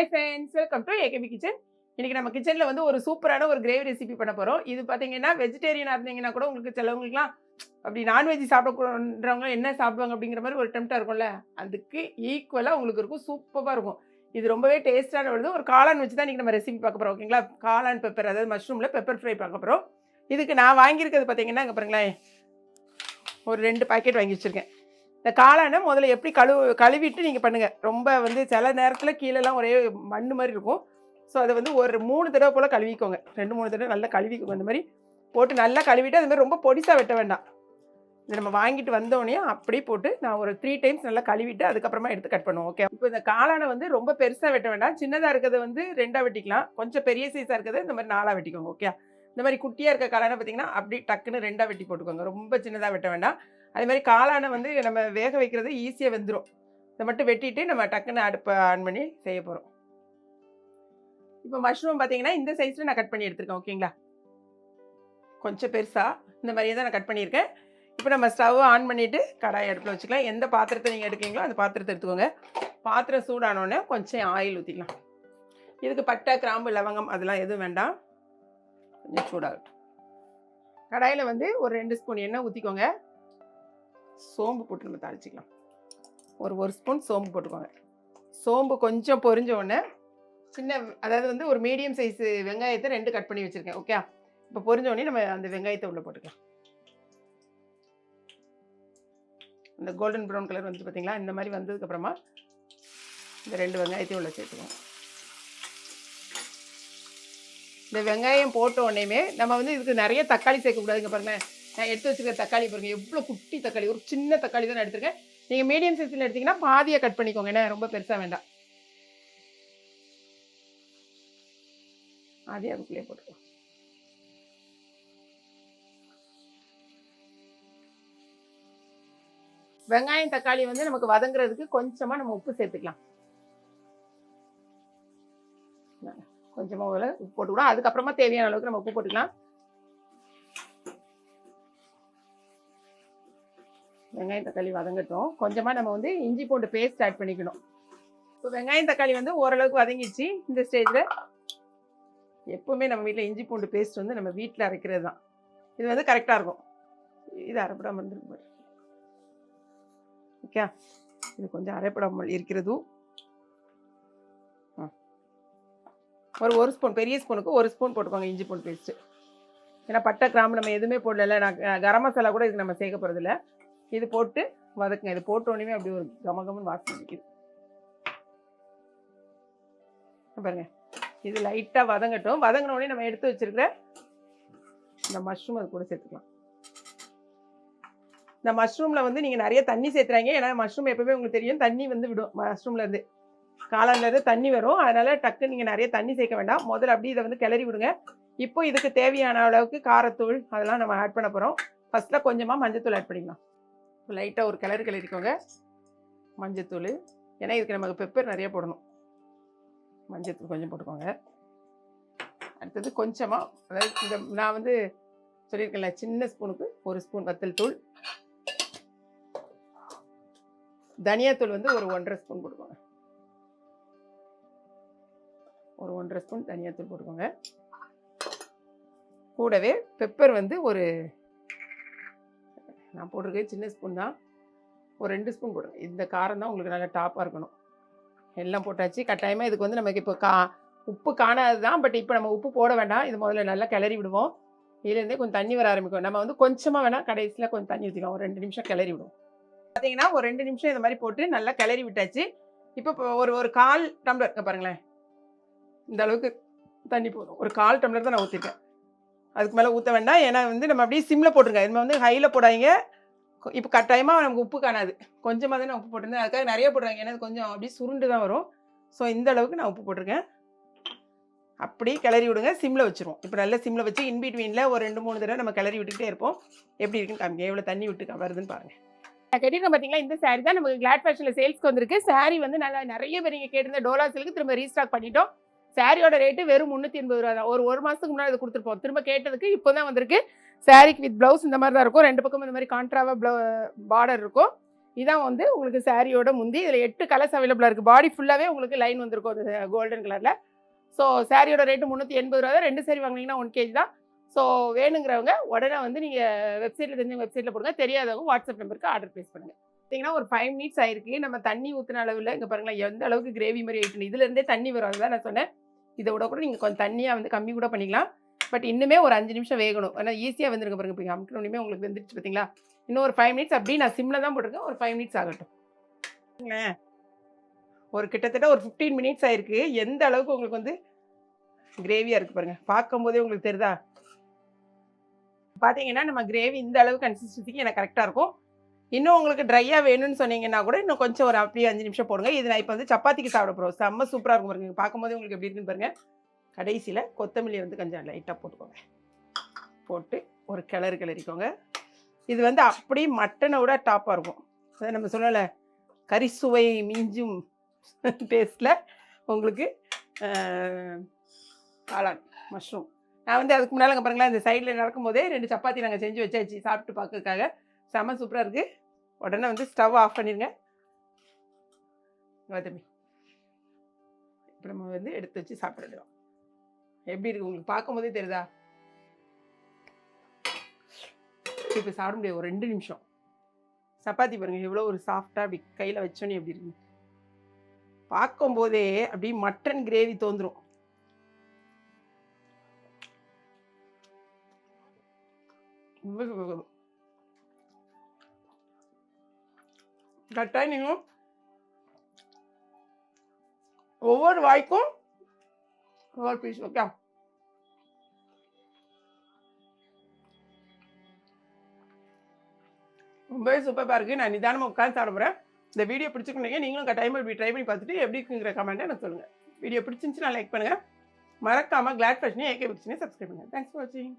Hi friends welcome to AKP kitchen இன்னைக்கு நம்ம கிச்சனில் வந்து ஒரு சூப்பரான ஒரு கிரேவி ரெசிபி பண்ண போகிறோம் இது பார்த்தீங்கன்னா வெஜிடேரியனாக இருந்தீங்கன்னா கூட உங்களுக்கு சிலவங்களுக்குலாம் அப்படி நான்வெஜ் சாப்பிடக்கூடன்றவங்க என்ன சாப்பிடுவாங்க அப்படிங்கிற மாதிரி ஒரு டெம்ட்டாக இருக்கும்ல அதுக்கு ஈக்குவலாக உங்களுக்கு இருக்கும் சூப்பராக இருக்கும். இது ரொம்பவே டேஸ்ட்டான வருது ஒரு காளான் வச்சு தான் இன்றைக்கி நம்ம ரெசிபி பார்க்க போகிறோம் ஓகேங்களா காளான் பெப்பர் அதாவது மஷ்ரூமில் பெப்பர் ஃப்ரை பார்க்க போகிறோம் இதுக்கு நான் வாங்கியிருக்கிறது பார்த்தீங்கன்னா அங்கே பாருங்களேன் ஒரு ரெண்டு பாக்கெட் வாங்கி வச்சுருக்கேன். இந்த காளானை முதல்ல எப்படி கழுவு கழுவிட்டு நீங்கள் பண்ணுங்கள் ரொம்ப வந்து சில நேரத்தில் கீழெல்லாம் ஒரே மண் மாதிரி இருக்கும். ஸோ அதை வந்து ஒரு மூணு தடவை போல் கழுவிக்கோங்க. ரெண்டு மூணு தடவை நல்லா கழுவிக்கோங்க இந்த மாதிரி. போட்டு நல்லா கழுவிட்டு அது மாதிரி ரொம்ப பொடிசாக வெட்ட வேண்டாம். இது நம்ம வாங்கிட்டு வந்தோடனே அப்படியே போட்டு நான் ஒரு த்ரீ டைம்ஸ் நல்லா கழுவிட்டு அதுக்கப்புறமா எடுத்து கட் பண்ணுவோம் ஓகே இப்போ இந்த காளானை வந்து ரொம்ப பெருசாக வெட்ட வேண்டாம். சின்னதாக இருக்கிறத வந்து ரெண்டாக வெட்டிக்கலாம். கொஞ்சம் பெரிய சைஸாக இருக்கிறத இந்த மாதிரி நாலாக வெட்டிக்கோங்க ஓகே இந்த மாதிரி குட்டியாக இருக்க காளானை பார்த்தீங்கன்னா அப்படி டக்குன்னு ரெண்டாக வெட்டி போட்டுக்கோங்க. ரொம்ப சின்னதாக வெட்ட வேண்டாம். அதே மாதிரி காளானை வந்து நம்ம வேக வைக்கிறது ஈஸியாக வெந்துடும் இதை மட்டும் வெட்டிட்டு நம்ம டக்குன்னு அடுப்பை ஆன் பண்ணி செய்ய போகிறோம் இப்போ மஷ்ரூம் பார்த்தீங்கன்னா இந்த சைஸில் நான் கட் பண்ணி எடுத்திருக்கேன் ஓகேங்களா கொஞ்சம் பெருசாக இந்த மாதிரியே தான் நான் கட் பண்ணியிருக்கேன். இப்போ நம்ம ஸ்டவ் ஆன் பண்ணிவிட்டு கடாய் அடுப்பில் வச்சுக்கலாம். எந்த பாத்திரத்தை நீங்கள் எடுக்கீங்களோ அந்த பாத்திரத்தை எடுத்துக்கோங்க. பாத்திரம் சூடானோடனே கொஞ்சம் ஆயில் ஊற்றிக்கலாம் இதுக்கு பட்டை கிராம்பு லவங்கம் அதெல்லாம் எதுவும் வேண்டாம். கொஞ்சம் சூடாகட்டும். கடாயில் வந்து ஒரு ரெண்டு ஸ்பூன் எண்ணெய் ஊற்றிக்கோங்க சோம்பு போட்டு நம்ம தாளிச்சிக்கலாம். ஒரு ஒரு ஸ்பூன் சோம்பு போட்டுக்கோங்க. சோம்பு கொஞ்சம் பொரிஞ்ச உடனே சின்ன அதாவது வந்து ஒரு மீடியம் சைஸ் வெங்காயத்தை ரெண்டு கட் பண்ணி வச்சுருக்கேன் ஓகே இப்போ பொரிஞ்ச உடனே நம்ம அந்த வெங்காயத்தை உள்ளே போட்டுக்கலாம். இந்த கோல்டன் ப்ரௌன் கலர் வந்து பார்த்திங்களா இந்த மாதிரி வந்ததுக்கப்புறமா இந்த ரெண்டு வெங்காயத்தையும் உள்ளே சேர்த்துக்கோங்க இந்த வெங்காயம் போட்ட உடனேயுமே நம்ம வந்து இதுக்கு நிறைய தக்காளி சேர்க்கக்கூடாதுங்க பாருங்கள் நான் எடுத்து வச்சுருக்க தக்காளி பாருங்க எவ்வளோ குட்டி தக்காளி. ஒரு சின்ன தக்காளி தான் எடுத்திருக்கேன். நீங்கள் மீடியம் சைஸில் எடுத்தீங்கன்னா பாதியை கட் பண்ணிக்கோங்க. என்ன ரொம்ப பெருசாக வேண்டாம். அதே அதுக்குள்ளே போட்டுக்கோ. வெங்காயம் தக்காளி வந்து நமக்கு வதங்குறதுக்கு கொஞ்சமாக நம்ம உப்பு சேர்த்துக்கலாம். கொஞ்சமாக உள்ள உப்பு போட்டுக்கலாம். அதுக்கப்புறமா தேவையான அளவுக்கு நம்ம உப்பு போட்டுக்கலாம். வெங்காயம் தக்காளி வதங்கட்டும். கொஞ்சமாக நம்ம வந்து இஞ்சி பூண்டு பேஸ்ட் ஆட் பண்ணிக்கணும். இப்போ வெங்காயம் தக்காளி வந்து ஓரளவுக்கு வதங்கிடுச்சு. இந்த ஸ்டேஜில் எப்போவுமே நம்ம வீட்டில் இஞ்சி பூண்டு பேஸ்ட் வந்து நம்ம வீட்டில் அரைக்கிறது தான். இது வந்து கரெக்டாக இருக்கும். இது அரைப்படாமல் இருந்துருக்கு பாரு. ஓகே இது கொஞ்சம் அரைப்படாமல் இருக்கிறதும். ஆ. ஒரு ஒரு ஸ்பூன் பெரிய ஸ்பூனுக்கு ஒரு ஸ்பூன் போட்டுக்கோங்க இஞ்சி பூண்டு பேஸ்ட்டு ஏன்னா பட்டை கிராம்பு நம்ம எதுவுமே போடல நான் கரம் மசாலா கூட இதுக்கு நம்ம சேர்க்க போகிறதில்ல இது போட்டு வதக்குங்க. இது போட்ட உடனே அப்படி ஒரு கமகமன் வாசம் நிற்கிது பாருங்க. இது லைட்டாக வதங்கட்டும். வதங்கின உடனே நம்ம எடுத்து வச்சிருக்கிற இந்த மஷ்ரூம் அது கூட சேர்த்துக்கலாம். இந்த மஷ்ரூமில் வந்து நீங்கள் நிறைய தண்ணி சேர்த்துறாங்க. ஏன்னா மஷ்ரூம் எப்பவுமே உங்களுக்கு தெரியும் தண்ணி வந்து விடும் மஷ்ரூம்லேருந்து இருந்து. தண்ணி வரும். அதனால் டக்கு நீங்கள் நிறைய தண்ணி சேர்க்க வேண்டாம். முதல்ல அப்படியே இதை வந்து கிளறி விடுங்க. இப்போ இதுக்கு தேவையான அளவுக்கு காரத்தூள் அதெல்லாம் நம்ம ஆட் பண்ண போகிறோம் ஃபஸ்ட்டில் கொஞ்சமாக மஞ்சத்தூள் ஆட் பண்ணிக்கலாம். லைட்டாக ஒரு கிளறு கிளறிக்கோங்க மஞ்சத்தூள். ஏன்னா இதுக்கு நமக்கு பெப்பர் நிறைய போடணும். மஞ்சத்தூள் கொஞ்சம் போட்டுக்கோங்க. அடுத்தது கொஞ்சமாக அதாவது இந்த நான் வந்து சொல்லியிருக்கேன்ல சின்ன ஸ்பூனுக்கு ஒரு ஸ்பூன் வத்தல் தூள். தனியாத்தூள் வந்து ஒரு ஒன்றரை ஸ்பூன் போட்டுக்கோங்க. ஒரு ஒன்றரை ஸ்பூன் தனியாத்தூள் போட்டுக்கோங்க. கூடவே பெப்பர் வந்து ஒரு நான் போட்டிருக்கேன் சின்ன ஸ்பூன் தான். ஒரு ரெண்டு ஸ்பூன் போடுங்க இந்த காரம் தான் உங்களுக்கு நல்லா டாப்பாக இருக்கணும். எல்லாம் போட்டாச்சு. கட்டாயமாக இதுக்கு வந்து நமக்கு இப்போ கா உப்பு காணாது தான். பட் இப்போ நம்ம உப்பு போட வேண்டாம். இது முதல்ல நல்லா கிளறி விடுவோம். இதுலேருந்தே கொஞ்சம் தண்ணி வர ஆரம்பிக்கும். நம்ம வந்து கொஞ்சமாக வேணால் கடைசியில் கொஞ்சம் தண்ணி ஊற்றிக்கலாம் ஒரு ரெண்டு நிமிஷம் கிளறி விடுவோம். பார்த்தீங்கன்னா ஒரு ரெண்டு நிமிஷம் இந்த மாதிரி போட்டு நல்லா கிளறி விட்டாச்சு. இப்போ ஒரு ஒரு கால் டம்ளர் இருக்க பாருங்களேன். இந்த அளவுக்கு தண்ணி போதும். ஒரு கால் டம்ளர் தான் நான் ஊற்றிருக்கேன் அதுக்கு மேலே ஊற்ற வேண்டாம். ஏன்னா வந்து நம்ம அப்படியே சிம்மில் போட்டுருங்க. இதுமாதிரி வந்து ஹையில் போடாதீங்க. இப்போ கட்டாயமாக நமக்கு உப்பு காணாது. கொஞ்சமாக தான் நான் உப்பு போட்டிருந்தேன். அதுக்காக நிறைய போடுறாங்க. ஏன்னா கொஞ்சம் அப்படியே சுருண்டு தான் வரும். ஸோ இந்த அளவுக்கு நான் உப்பு போட்டிருக்கேன். அப்படியே கிளறி விடுங்க. சிம்மில் வச்சுருவோம். இப்போ நல்லா சிம்மில் வச்சு இன்பிட்வீனில் ஒரு ரெண்டு மூணு தடவை நம்ம கிளறி விட்டுக்கிட்டே இருப்போம். எப்படி இருக்குன்னு காமிங்க. எவ்வளோ தண்ணி விட்டு வருதுன்னு பாருங்கள் நான் கட்டிருக்கேன் பார்த்தீங்களா இந்த சாரி தான் நமக்கு கிளாட் ஃபேஷனில் சேல்ஸ்க்கு வந்திருக்கு. சாரி வந்து நல்லா நிறைய பேர் நீங்கள் கேட்டிருந்த டோலா சில்க்கு திரும்ப ரீஸ்டாக் பண்ணிட்டோம். சாரியோட ரேட்டு வெறும் முந்நூற்றி எண்பது ரூபா தான் ஒரு ஒரு மாதத்துக்கு முன்னாடி இது கொடுத்துருப்போம். திரும்ப கேட்டதுக்கு இப்போ தான் வந்திருக்கு. சாரிக்கு வித் ப்ளவுஸ் இந்த மாதிரி தான் இருக்கும். ரெண்டு பக்கம் இந்த மாதிரி கான்ட்ராவாக ப்ளவு பார்டர் இருக்கும். இதான் வந்து உங்களுக்கு சாரியோட முந்தி. இதில் எட்டு கலர்ஸ் அவைலபிளாக இருக்குது பாடி ஃபுல்லாகவே உங்களுக்கு லைன் வந்திருக்கும். அது கோல்டன் கலரில் ஸோ சாரியோட ரேட்டு முந்நூற்றி எண்பது ரூபா தான் ரெண்டு சாரி வாங்கினீங்கன்னா ஒன் கேஜி தான். ஸோ வேணுங்கிறவங்க உடனே வந்து நீங்கள் வெப்சைட்டில் தெரிஞ்சவங்க வெப்சைட்டில் போடுங்க. தெரியாதவங்க வாட்ஸ்அப் நம்பருக்கு ஆர்டர் ப்ளேஸ் பண்ணுங்கள் பார்த்தீங்கன்னா ஒரு ஃபைவ் மினிட்ஸ் ஆயிருக்கு. நம்ம தண்ணி ஊற்றின அளவில் இங்கே பாருங்களேன் எந்த அளவுக்கு கிரேவி மாதிரி ஆகிட்டு இதுலேருந்தே தண்ணி வரும். அதுதான் நான் சொன்னேன். இதை விட கூட நீங்கள் கொஞ்சம் தண்ணியாக வந்து கம்மி கூட பண்ணிக்கலாம். பட் இன்னுமே ஒரு அஞ்சு நிமிஷம் வேகணும். ஏன்னா ஈஸியாக வந்துருங்க பாருங்க. இப்போ அமுக்கணுமே உங்களுக்கு வந்துருச்சு பார்த்தீங்களா இன்னும் ஒரு ஃபைவ் மினிட்ஸ் அப்படி நான் சிம்மில் தான் போட்டிருக்கேன். ஒரு ஃபைவ் மினிட்ஸ் ஆகட்டும். ஒரு கிட்டத்தட்ட ஒரு ஃபிஃப்டீன் மினிட்ஸ் ஆயிருக்கு. எந்த அளவுக்கு உங்களுக்கு வந்து கிரேவியாக இருக்குது பாருங்க. பார்க்கும்போதே உங்களுக்கு தெரியுதா? பார்த்தீங்கன்னா நம்ம கிரேவி இந்த அளவு கன்சிஸ்டன்சிக்கு எனக்கு கரெக்டாக இருக்கும். இன்னும் உங்களுக்கு ட்ரையாக வேணும்னு சொன்னீங்கன்னா கூட இன்னும் கொஞ்சம் ஒரு அப்படியே அஞ்சு நிமிஷம் போடுங்க. இது நான் இப்போ வந்து சப்பாத்திக்கு சாப்பிட போகிறோம் செம்ம சூப்பராக இருக்கும் பாருங்க. பார்க்கும்போது உங்களுக்கு எப்படி இருக்குன்னு பாருங்க. கடைசியில் கொத்தமல்லி வந்து கொஞ்சம் லைட்டாக போட்டுக்கோங்க. போட்டு ஒரு கிளறு கிளறிக்கோங்க. இது வந்து அப்படியே மட்டனை விட டாப்பாக இருக்கும். அதை நம்ம சொல்லலை கரிசுவை மீஞ்சும் டேஸ்ட்டில் உங்களுக்கு காளான் மஷ்ரூம் நான் வந்து அதுக்கு முன்னால் பாருங்களேன் இந்த சைடில் நடக்கும்போதே ரெண்டு சப்பாத்தி நாங்கள் செஞ்சு வச்சாச்சு சாப்பிட்டு பார்க்கறதுக்காக. செம்ம சூப்பராக இருக்குது உடனே வந்து ஸ்டவ் ஆஃப் பண்ணிடுங்க இங்க தம்பி இப்போ நம்ம வந்து எடுத்து வச்சு சாப்பிட்றோம் எப்படி இருக்குது உங்களுக்கு பார்க்கும்போதே தெரியுதா? இப்போ சாப்பிட முடியாது. ஒரு ரெண்டு நிமிஷம். சப்பாத்தி பாருங்கள் எவ்வளோ ஒரு சாஃப்டாக அப்படி கையில் வச்சோன்னே எப்படி இருக்கு. பார்க்கும்போதே அப்படியே மட்டன் கிரேவி தோந்துரும் கரெக்டாக நீங்கள் ஒவ்வொரு வாய்க்கும் ஒவ்வொரு பீஸ் ஓகே ரொம்பவே சூப்பராக இருக்குது நான் நிதானமாக உட்காந்து சாப்பிட்றேன். இந்த வீடியோ பிடிச்சிருக்கீங்க நீங்களும் கட்டாயமாக இப்படி ட்ரை பண்ணி பார்த்துட்டு எப்படி இருக்குங்கிற கமெண்ட்டை எனக்கு சொல்லுங்கள் வீடியோ பிடிச்சிருந்துச்சுன்னா லைக் பண்ணுங்கள் மறக்காமல் கிளாட் ஃபேஷனே ஏகே பிடிச்சினே சப்ஸ்கிரைப் பண்ணுங்கள் தேங்க்ஸ் ஃபார் வாட்சிங்